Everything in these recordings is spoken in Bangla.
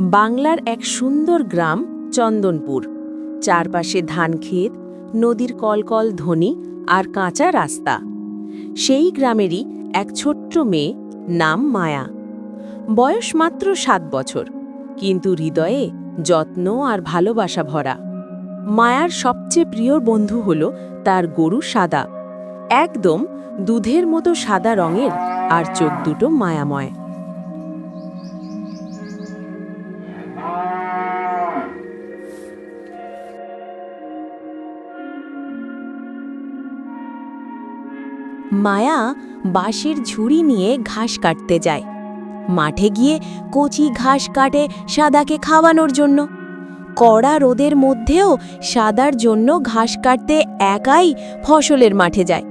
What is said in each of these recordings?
বাংলার এক সুন্দর গ্রাম, চন্দনপুর। চারপাশে ধানক্ষেত নদীর কলকল ধ্বনি আর কাঁচা রাস্তা। সেই গ্রামেরই এক ছোট্ট মেয়ে নাম মায়া। বয়স মাত্র সাত বছর, কিন্তু হৃদয়ে যত্ন আর ভালোবাসা ভরা। মায়ার সবচেয়ে প্রিয় বন্ধু হল তার গরু সাদা। একদম দুধের মতো সাদা রঙের আর চোখ দুটো মায়াময়। মায়া বাঁশের ঝুড়ি নিয়ে ঘাস কাটতে যায়। মাঠে গিয়ে কচি ঘাস কাটে সাদাকে খাওয়ানোর জন্য। কড়া রোদের মধ্যেও সাদার জন্য ঘাস কাটতে একাই ফসলের মাঠে যায়।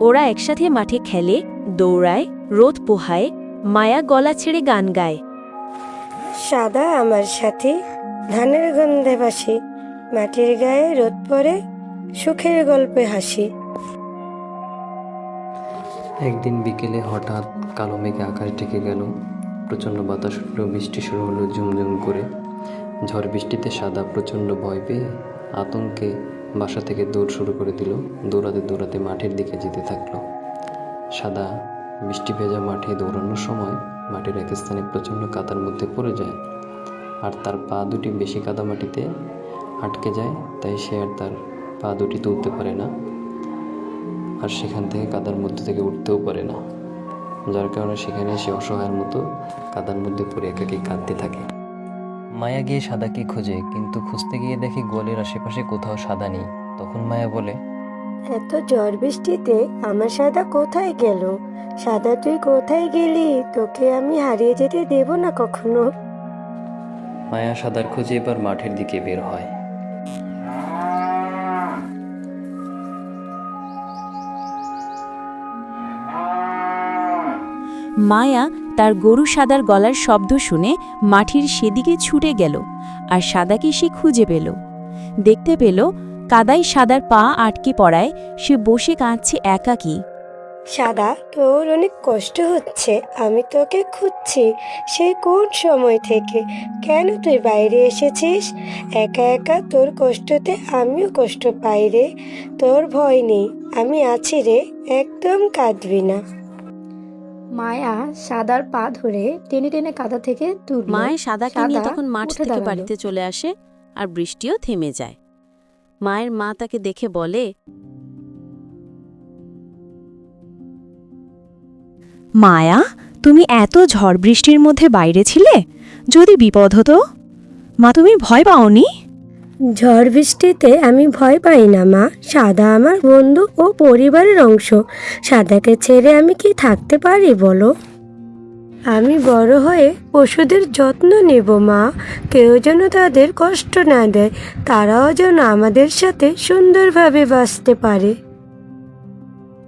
ওরা একসাথে মাঠে খেলে, দৌড়ায়, রোদ পোহায়, মায়া গলা ছেড়ে গান গায়। সাদা আমার সাথে ধানের গন্ধে বাসি মাটির গায়ে রোদ পড়ে, সুখের গল্পে হাসি। একদিন বিকেলে হঠাৎ কালো মেঘে আকাশ ঢেকে গেল। প্রচণ্ড বাতাস উঠল বৃষ্টি শুরু হলো ঝুমঝুম করে। ঝড় বৃষ্টিতে সাদা প্রচণ্ড ভয় পেয়ে আতঙ্কে বাসা থেকে দৌড় শুরু করে দিল। দৌড়াতে দৌড়াতে মাঠের দিকে যেতে থাকল। সাদা বৃষ্টি ভেজা মাঠে দৌড়ানোর সময় মাটির এক স্থানে প্রচণ্ড কাদার মধ্যে পড়ে যায় আর তার পা দুটি বেশি কাদা মাটিতে আটকে যায়, তাই সে আর তার পা দুটি তুলতে পারে না। আর সেখান থেকে কাদার মধ্যে থেকে উঠতেও পারে না। যার কারণে সেখানে সে অসহায়ের মতো কাদার মধ্যে পড়ে একাকি কাঁদতে থাকে। মায়া গিয়ে সাদাকে খোঁজে কিন্তু খুঁজতে গিয়ে দেখে গোয়ালের আশেপাশে কোথাও সাদা নেই। তখন মায়া বলে এত ঝড় বৃষ্টিতে আমার সাদা কোথায় গেল? সাদা তুই কোথায় গেলি? তোকে আমি হারিয়ে যেতে দেব না কখনো? মায়া সাদার খোঁজে এবার মাঠের দিকে বের হয়। মায়া তার গরু সাদার গলার শব্দ শুনে মাটির সেদিকে ছুটে গেল আর সাদাকে সে খুঁজে পেল। দেখতে পেল কাদাই সাদার পা আটকে পড়ায় সে বসে কাঁদছে একাকী। সাদা, তোর অনেক কষ্ট হচ্ছে, আমি তোকে খুঁজছি। সেই কোন সময় থেকে? কেন তুই বাইরে এসেছিস? একা একা তোর কষ্টতে আমিও কষ্ট পাই রে। তোর ভয় নেই, আমি আছি রে, একদম কাঁদবি না। মায়া সাদার পা ধরে টেনে টেনে কাদা থেকে সাদাকে নিয়ে তখন মাঠ থেকে বাড়িতে চলে আসে আর বৃষ্টিও থেমে যায়। মায়ের মা তাকে দেখে বলে মায়া তুমি এত ঝড় বৃষ্টির মধ্যে বাইরে ছিলে? যদি বিপদ হতো? মা তুমি ভয় পাওনি? ঝড় বৃষ্টিতে আমি ভয় পাই না, মা। সাদা আমার বন্ধু ও পরিবারের অংশ। সাদাকে ছেড়ে আমি কি থাকতে পারি, বলো? আমি বড় হয়ে পশুদের যত্ন নেব, মা। কেউ যেন তাদের কষ্ট না দেয়, তারাও যেন আমাদের সাথে সুন্দরভাবে বাঁচতে পারে।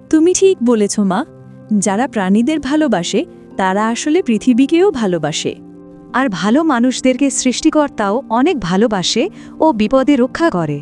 তুমি ঠিক বলেছ, মা। যারা প্রাণীদের ভালোবাসে, তারা আসলে পৃথিবীকেও ভালোবাসে। আর ভালো মানুষদেরকে সৃষ্টিকর্তাও অনেক ভালোবাসে ও বিপদে রক্ষা করে।